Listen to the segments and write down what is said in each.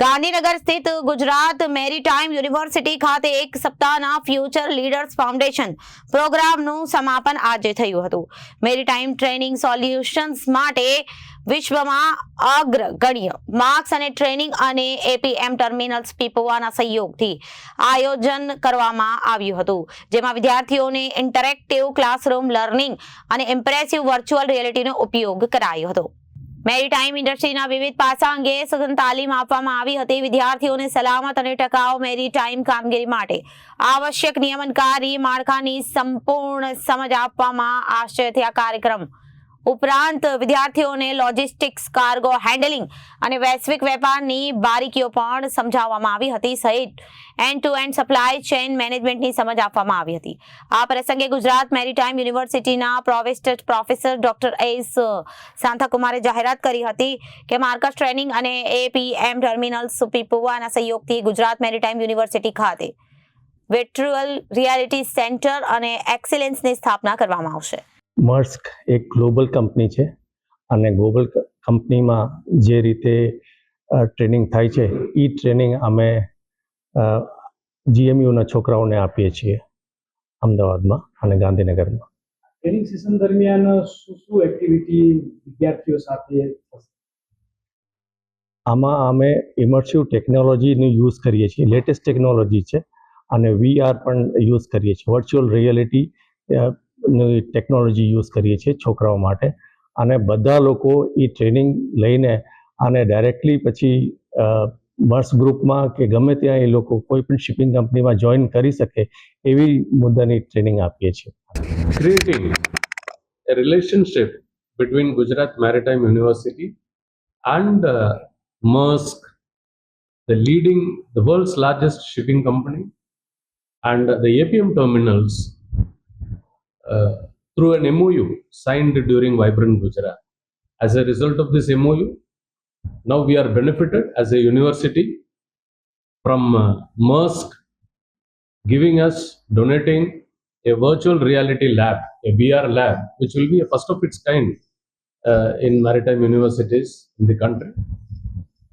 ગાંધીનગર સ્થિત Gujarat maritime university ખાતે એક સપ્તાહના ફ્યુચર લીડર્સ ફાઉન્ડેશન પ્રોગ્રામનું સમાપન આજે થયું હતું. મેરીટાઈમ ટ્રેનિંગ સોલ્યુશન્સ માટે વિશ્વમાં અગ્રગણ્ય માર્ક્સ અને ટ્રેનિંગ અને એપીએમ ટર્મિનલ્સ પીપોવાના સહયોગથી આયોજન કરવામાં આવ્યું હતું. જેમાં વિદ્યાર્થીઓને ઇન્ટરેક્ટિવ ક્લાસરૂમ લર્નિંગ અને ઇમ્પ્રેસિવ વર્ચ્યુઅલ રિયાલિટીનો ઉપયોગ કરાયો હતો. મેરીટાઈમ ઇન્ડસ્ટ્રીના વિવિધ પાસા અંગે સઘન તાલીમ આપવામાં આવી હતી. વિદ્યાર્થીઓને સલામત અને ટકાઉ મેરીટાઈમ કામગીરી માટે આવશ્યક નિયમનકારી માળખાની સંપૂર્ણ સમજ આપવામાં આશ્ચર્ય આ કાર્યક્રમ ઉપરાંત વિદ્યાર્થીઓને લોજિસ્ટિક્સ, કાર્ગો હેન્ડલિંગ અને વૈશ્વિક વેપારની બારીકીઓ પણ સમજાવવામાં આવી હતી. સહિત end to end supply chain મેનેજમેન્ટની સમજ આપવામાં આવી હતી. આ પ્રસંગે ગુજરાત મેરીટાઈમ યુનિવર્સિટીના પ્રોવેસ્ટેડ પ્રોફેસર ડોક્ટર એસ શાંતાકુમારે જાહેરાત કરી હતી કે માર્કસ ટ્રેનિંગ અને એપીએમ ટર્મિનલ્સ સુપીપુવાના સહયોગથી ગુજરાત મેરીટાઈમ યુનિવર્સિટી ખાતે વર્ચ્યુઅલ રિયાલિટી સેન્ટર અને એક્સિલન્સની સ્થાપના કરવામાં આવશે. મર્સ્ક એક ગ્લોબલ કંપની છે અને ગ્લોબલ કંપનીમાં જે રીતે ટ્રેનિંગ થાય છે એ ટ્રેનિંગ અમે જીએમયુના છોકરાઓને આપીએ છીએ અમદાવાદમાં અને ગાંધીનગરમાં. ટ્રેનિંગ સેશન દરમિયાન શું શું એક્ટિવિટી વિદ્યાર્થીઓ સાથે આમાં અમે ઇમર્સિવ ટેકનોલોજીનો યુઝ કરીએ છીએ લેટેસ્ટ ટેકનોલોજી છે અને વીઆર પણ યુઝ કરીએ છીએ વર્ચ્યુઅલ રિયાલિટી ટેકનોલોજી યુઝ કરીએ છીએ છોકરાઓ માટે અને બધા લોકો એ ટ્રેનિંગ લઈને આને ડાયરેક્ટલી પછી મર્સ ગ્રુપમાં કે ગમે ત્યાં એ લોકો કોઈ પણ શિપિંગ કંપનીમાં જોઈન કરી શકે એવી મુદ્દાની ટ્રેનિંગ આપીએ છીએ relationship between Gujarat Maritime University and uh, Maersk, the leading, the world's largest shipping company, and the APM terminals uh, through an MOU signed during Vibrant Gujarat. As a result of this MOU, now we are benefited as a university from uh, Maersk giving us, donating a virtual reality lab, a VR lab, which will be a first of its kind uh, in maritime universities in the country.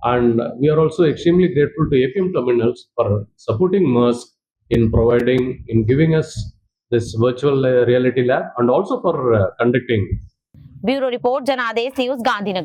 And we are also extremely grateful to APM Terminals for supporting Maersk in providing, in giving us this virtual uh, reality lab and also for uh, conducting. Bureau Report, Janadesh News, Gandhinagar.